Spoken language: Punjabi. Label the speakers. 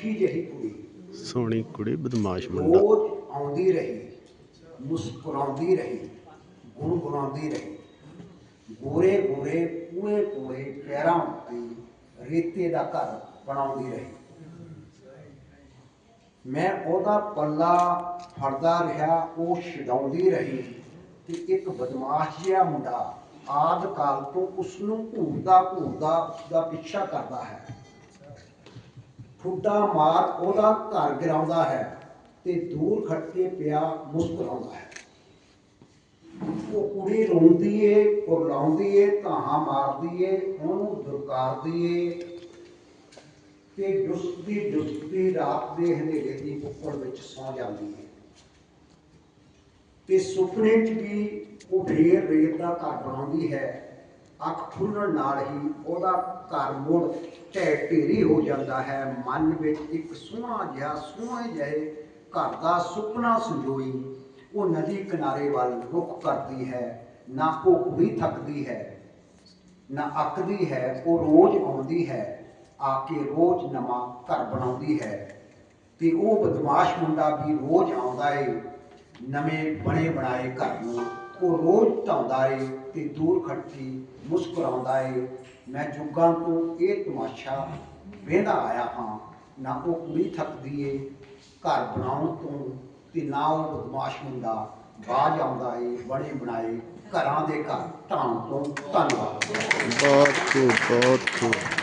Speaker 1: ਸੁੱਖੀ ਜਿਹੀ ਕੁੜੀ।
Speaker 2: ਸੋਹਣੀ ਕੁੜੀ ਬਦਮਾਸ਼ ਮੁੰਡਾ।
Speaker 1: ਰੋਜ਼ ਆਉਂਦੀ ਰਹੀ ਮੁਸਕਰਾਉਂਦੀ ਰਹੀ ਗੁਣਗੁਣਾਉਂਦੀ ਰਹੀ। ਗੋਰੇ ਗੋਰੇ ਪੂਰੇ ਪੂਰੇ ਪੈਰਾਂ ਉੱਤੇ ਰੇਤੇ ਦਾ ਘਰ ਬਣਾਉਂਦੀ ਰਹੀ। ਮੈਂ ਉਹਦਾ ਪੱਲਾ ਫੜਦਾ ਰਿਹਾ ਉਹ ਛਡਾਉਂਦੀ ਰਹੀ ਤੇ ਇੱਕ ਬਦਮਾਸ਼ ਜਿਹਾ ਮੁੰਡਾ ਆਦ ਕਾਲ ਤੋਂ ਉਸ ਨੂੰ ਘੂਰਦਾ ਘੂਰਦਾ ਉਸਦਾ ਪਿੱਛਾ ਕਰਦਾ ਹੈ। ਠੁੱਡਾ ਮਾਰ ਉਹਦਾ ਘਰ ਗਿਰਾਉਂਦਾ ਹੈ ਤੇ ਦੂਰ ਖੜਕੇ ਪਿਆ ਮੁਸਕਰਾਉਂਦਾ ਹੈ। ਉਹ ਕੁੜੀ ਰੋਂਦੀ ਏ ਕੁਰਲਾਉਂਦੀ ਏ ਧਾਹਾਂ ਮਾਰਦੀ ਏ ਉਹਨੂੰ ਦੁਰਕਾਰਦੀ ਏ ਤੇ ਜੁਸਤੀ ਜੁਸਤੀ ਰਾਤ ਦੇ ਹਨੇਰੇ ਦੀ ਉੱਪਰ ਵਿੱਚ ਸੌ ਜਾਂਦੀ ਏ ਤੇ ਸੁਪਨੇ 'ਚ ਵੀ ਉਹ ਢੇਰ ਰੇਤ ਦਾ ਘਰ ਬਣਾਉਂਦੀ ਹੈ। ਅੱਖ ਖੁੱਲਣ ਨਾਲ ਹੀ ਉਹਦਾ ਘਰ ਮੁੜ ਢਹਿ ਢੇਰੀ ਹੋ ਜਾਂਦਾ ਹੈ। ਮਨ ਵਿੱਚ ਇੱਕ ਸੋਹਣਾ ਜਿਹਾ, ਸੋਹਣੇ ਜਿਹੇ ਘਰ ਦਾ ਸੁਪਨਾ ਸੰਜੋਈ ਉਹ ਨਦੀ ਕਿਨਾਰੇ ਵੱਲ ਰੁਖ ਕਰਦੀ ਹੈ। ਨਾ ਉਹ ਕੁੜੀ ਥੱਕਦੀ ਹੈ, ਨਾ ਅੱਕਦੀ ਹੈ, ਉਹ ਰੋਜ਼ ਆਉਂਦੀ ਹੈ। ਆ ਕੇ ਰੋਜ਼ ਨਵਾਂ ਘਰ ਬਣਾਉਂਦੀ ਹੈ। ਤੇ ਉਹ ਬਦਮਾਸ਼ ਮੁੰਡਾ ਵੀ ਰੋਜ਼ ਆਉਂਦਾ ਏ, ਨਵੇਂ ਬਣੇ ਬਣਾਏ ਘਰ ਨੂੰ। ਉਹ ਰੋਜ਼ ਢਾਉਂਦਾ ਏ ਤੇ ਦੂਰ ਖੜਕੀ ਮੁਸਕਰਾਉਂਦਾ ਏ। ਮੈਂ ਜੁਗਾਂ ਤੋਂ ਇਹ ਤਮਾਸ਼ਾ ਵੇਂਦਾ ਆਇਆ ਹਾਂ। ਨਾ ਉਹ ਕੁੜੀ ਥੱਕਦੀ ਏ ਘਰ ਬਣਾਉਣ ਤੋਂ ਤੇ ਨਾ ਉਹ ਬਦਮਾਸ਼ ਹੁੰਦਾ ਬਾਜ ਆਉਂਦਾ ਏ, ਬਣੇ ਬਣਾਏ ਘਰਾਂ ਦੇ ਘਰ ਢਾਉਣ ਤੋਂ। ਧੰਨਵਾਦ।
Speaker 2: ਬਹੁਤ ਖੂਬ ਬਹੁਤ ਖੂਬ।